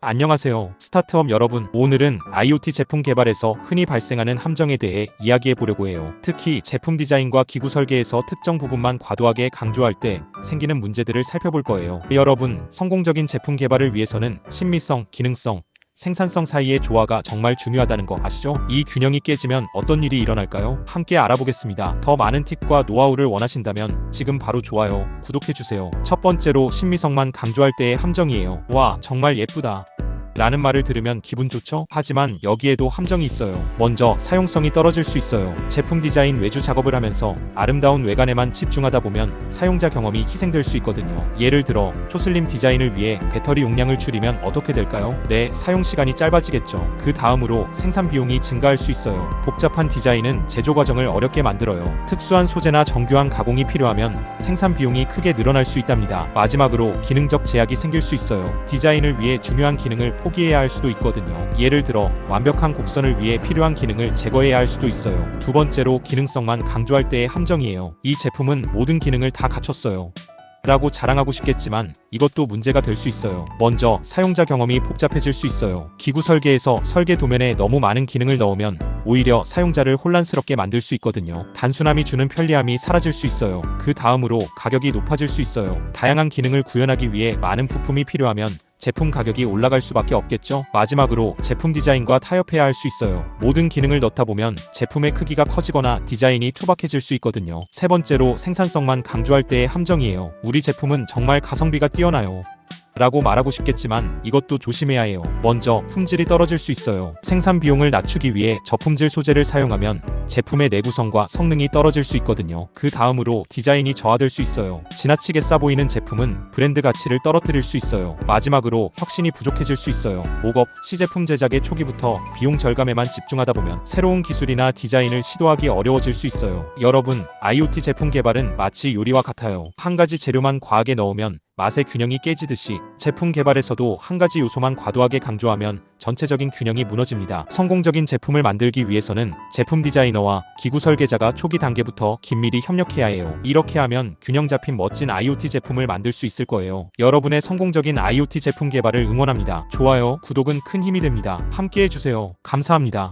안녕하세요. 스타트업 여러분. 오늘은 IoT 제품 개발에서 흔히 발생하는 함정에 대해 이야기해 보려고 해요. 특히 제품 디자인과 기구 설계에서 특정 부분만 과도하게 강조할 때 생기는 문제들을 살펴볼 거예요. 여러분, 성공적인 제품 개발을 위해서는 신미성, 기능성, 생산성 사이의 조화가 정말 중요하다는 거 아시죠? 이 균형이 깨지면 어떤 일이 일어날까요? 함께 알아보겠습니다. 더 많은 팁과 노하우를 원하신다면 지금 바로 좋아요, 구독해주세요. 첫 번째로 신미성만 강조할 때의 함정이에요. 와, 정말 예쁘다. 라는 말을 들으면 기분 좋죠? 하지만 여기에도 함정이 있어요. 먼저 사용성이 떨어질 수 있어요. 제품 디자인 외주 작업을 하면서 아름다운 외관에만 집중하다 보면 사용자 경험이 희생될 수 있거든요. 예를 들어 초슬림 디자인을 위해 배터리 용량을 줄이면 어떻게 될까요? 네, 사용 시간이 짧아지겠죠. 그 다음으로 생산 비용이 증가할 수 있어요. 복잡한 디자인은 제조 과정을 어렵게 만들어요. 특수한 소재나 정교한 가공이 필요하면 생산 비용이 크게 늘어날 수 있답니다. 마지막으로 기능적 제약이 생길 수 있어요. 디자인을 위해 중요한 기능을 포기해야 할 수도 있거든요. 예를 들어 완벽한 곡선을 위해 필요한 기능을 제거해야 할 수도 있어요. 두 번째로 기능성만 강조할 때의 함정이에요. 이 제품은 모든 기능을 다 갖췄어요. 라고 자랑하고 싶겠지만 이것도 문제가 될 수 있어요. 먼저 사용자 경험이 복잡해질 수 있어요. 기구 설계에서 설계 도면에 너무 많은 기능을 넣으면 오히려 사용자를 혼란스럽게 만들 수 있거든요. 단순함이 주는 편리함이 사라질 수 있어요. 그 다음으로 가격이 높아질 수 있어요. 다양한 기능을 구현하기 위해 많은 부품이 필요하면 제품 가격이 올라갈 수밖에 없겠죠. 마지막으로 제품 디자인과 타협해야 할 수 있어요. 모든 기능을 넣다 보면 제품의 크기가 커지거나 디자인이 투박해질 수 있거든요. 세 번째로 생산성만 강조할 때의 함정이에요. 우리 제품은 정말 가성비가 뛰어나요. 라고 말하고 싶겠지만 이것도 조심해야 해요. 먼저 품질이 떨어질 수 있어요. 생산 비용을 낮추기 위해 저품질 소재를 사용하면 제품의 내구성과 성능이 떨어질 수 있거든요. 그 다음으로 디자인이 저하될 수 있어요. 지나치게 싸 보이는 제품은 브랜드 가치를 떨어뜨릴 수 있어요. 마지막으로 혁신이 부족해질 수 있어요. 목업, 시제품 제작의 초기부터 비용 절감에만 집중하다 보면 새로운 기술이나 디자인을 시도하기 어려워질 수 있어요. 여러분, IoT 제품 개발은 마치 요리와 같아요. 한 가지 재료만 과하게 넣으면 맛의 균형이 깨지듯이 제품 개발에서도 한 가지 요소만 과도하게 강조하면 전체적인 균형이 무너집니다. 성공적인 제품을 만들기 위해서는 제품 디자이너와 기구 설계자가 초기 단계부터 긴밀히 협력해야 해요. 이렇게 하면 균형 잡힌 멋진 IoT 제품을 만들 수 있을 거예요. 여러분의 성공적인 IoT 제품 개발을 응원합니다. 좋아요, 구독은 큰 힘이 됩니다. 함께 해주세요. 감사합니다.